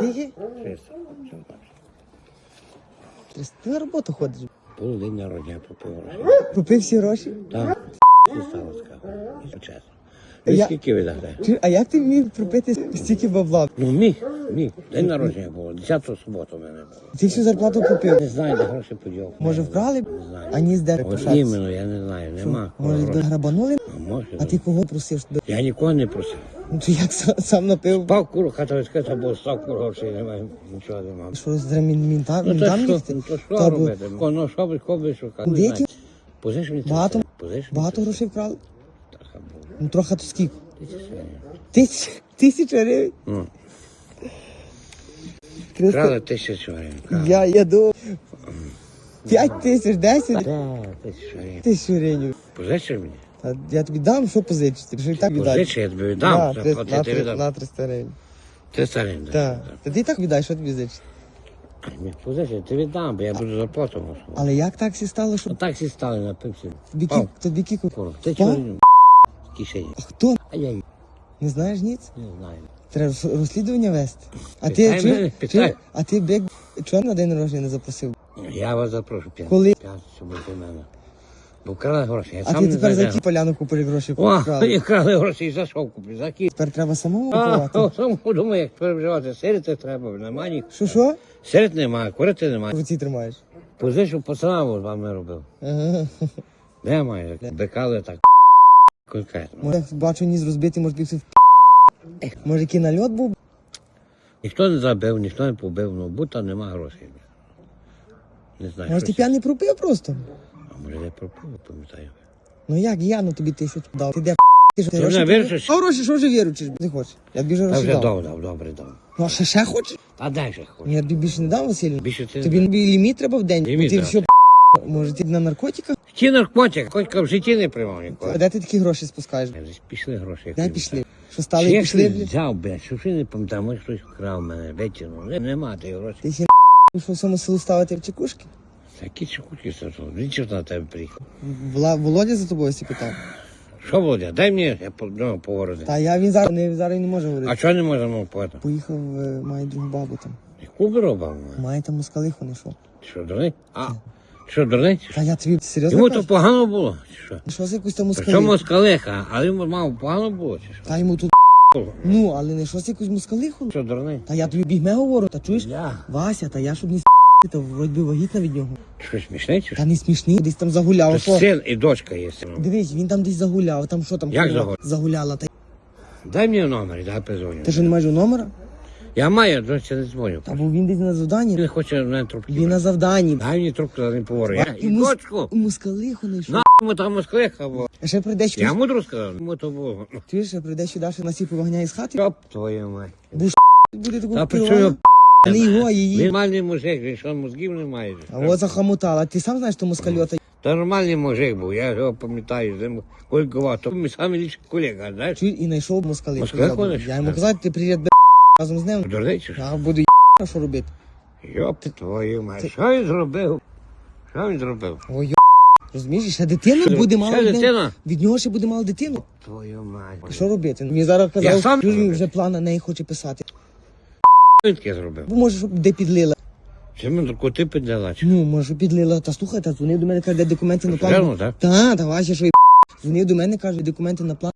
Скільки? 300. Все. Ти на роботу ходиш. Було день народження попив гроші. Купив всі гроші. Так. Стало сказано. Чесно. Я- скільки ви дали? Чи- А як ти міг пропити стільки бабла? Ну міг, міг. День народження було. 10 суботу в мене було. Ти всю зарплату купив. Не знаю, де гроші поділ. Може вкрали? Не знаю. А ні з де пишатися? іменно, я не знаю, нема. Може грабанули? А може. А ти кого просив? Я нікого не просив. Ну як сам, сам напив? Пав куру, хата відкрита, бо став куру грошей, немає, нічого немає. Що з мінта, Ну то що, ну то що робити? Ну що ви, кого би шукати? Деякі- Позиш мені Багато- це, Багато грошей вкрали? Ну трохи то скільки? Тисяча гривень. Тисяча гривень? Ну, Христо, крали тисячу гривень. я, я думав, п'ять тисяч, десять Так, тисячу гривень. тисяч гривень. Позичиш мені? А я тобі дам, що позичити? Що і так. Позичиш, я тобі віддам. За- три- на, три- віддам. на 300 гривень. Ти старий, да. Так. Та ти і так віддай, що тобі зичити. Ні, я віддам, бо я буду зарплату. Але як так всі стало, що Отак всі стали на пивці. тобі, Пав. кі... тобі кіку? Куру. Ти чого? В кишені. А хто? А я її Не знаєш ніц? не знаю. Треба розслідування вести. А Питай ти, мене, чуєш? питай. А ти бек чого на день народження не запросив? Я вас запрошу п'ятницю. Коли? П'ятницю буде в мене. Бо крали гроші. Я А сам ти не тепер за знаю. які поляну купиш гроші О, вкрали? і крали гроші за що куплю? За кі. Тепер треба самому А, купувати. сам думаю, як переживати. Сирити треба, нема ні. Що що? Сирити немає, курити немає. В руці тримаєш. Позичу пацана з вами робив. Ага. Де має? Бекали так. Конкретно. Може, бачу, ніс розбитий, може, ти все в Може, який нальот був? Ніхто не забив, ніхто не побив, ну будто нема грошей. Не знаю. Може, ти п'яний пропив просто? Може не пам'ятаю. Ну як, я ну тобі тисячу дав. Ти де ти ж ти пропив? виручиш? А гроші, що вже виручиш? Ти хочеш? Я тобі вже Та гроші вже дав. дав, дав, добре дав. Ну, а ще ще хочеш? А дай ще хоч. Я тобі більше не дам, Василь. Більше ти Тобі ліміт треба в день. Ліміт ти треба. все Може, ти на наркотиках? Ті наркотик, котика в житті не приймав ніколи. А де ти такі гроші спускаєш? Десь Пішли гроші. Де пішли? Що стали і я пішли, щось блядь? взяв, блядь, що ж я не пам'ятаю, може хтось вкрав мене, витягнув. Не- Нема тих грошей. Ти ще що всьому селу ставити в чекушки? Такі чекутки стартували. Він чого на тебе приїхав. Вла- Володя за тобою всі питав. Що, Володя, дай мені, я по- ну, поговорити. Та я він зараз не зараз не може говорити. А чого не можемо поговорити? Поїхав, е, має другу бабу там. Яку робив? Має там москалиху знайшов. Ти що, дурний? А, ти що, дурний? чи? Та я тобі серйозно Йому то кажу? погано було, чи що? Що за якусь там При москалиху? чому скалиха, але йому мав погано було, чи що? Та йому тут ну, але не щось якусь москалиху. Що, дурний? Та я тобі бігме говорю, та чуєш? Я. Вася, та я щоб не с***, та вроді вагітна від нього. Що, смішний, чи що? Та не смішний, десь там загуляв. Та Що? Син і дочка є. Дивись, він там десь загуляв, там що там Як загуляв? загуляла. Та... Дай мені номер, дай позвоню. Ти що не маєш номера? Я маю, дочці не дзвоню. Та бо він десь на завданні. Він хоче мене трубки. Він на завданні. Дай мені трубку, я не поговорю. Я і Йому с- дочку. Москалиху знайшов. На йому там москалиха була. А ще прийде Я мудру сказав, йому то було. Чуєш, ще прийде сюди, ще насіпи вогня із хати. Йоп, твою мать. Буде Та таку при чому? Не його, а її. Нормальний мужик, він що мозгів не має. А от захомутала. Ти сам знаєш, що москальота. Та нормальний мужик був, я його пам'ятаю, з ним колькував. Ми самі ліпші колега, знаєш? Чуй, і знайшов москалиху. Москалиху Я знайшов, йому казав, ти приїдь разом з ним. Дурний чи що? Я буду а що робити. Йоп, твою мать. Що він зробив? Що він зробив? Ой, йо. Розумієш, ще дитину буде ще мало. нього- дитина? Від нього ще буде мало дитину. Твою мать. Що робити? Мені зараз казав, сам що він вже план на неї хоче писати. Таке зробив. Бо може, щоб де підлила. Чи ми коти підлила? чи? Ну, може, підлила. Та слухай, та дзвонив до мене, каже, де документи на план. Серйозно, так? Та, давай ще що і Дзвонив до мене, каже, документи на план.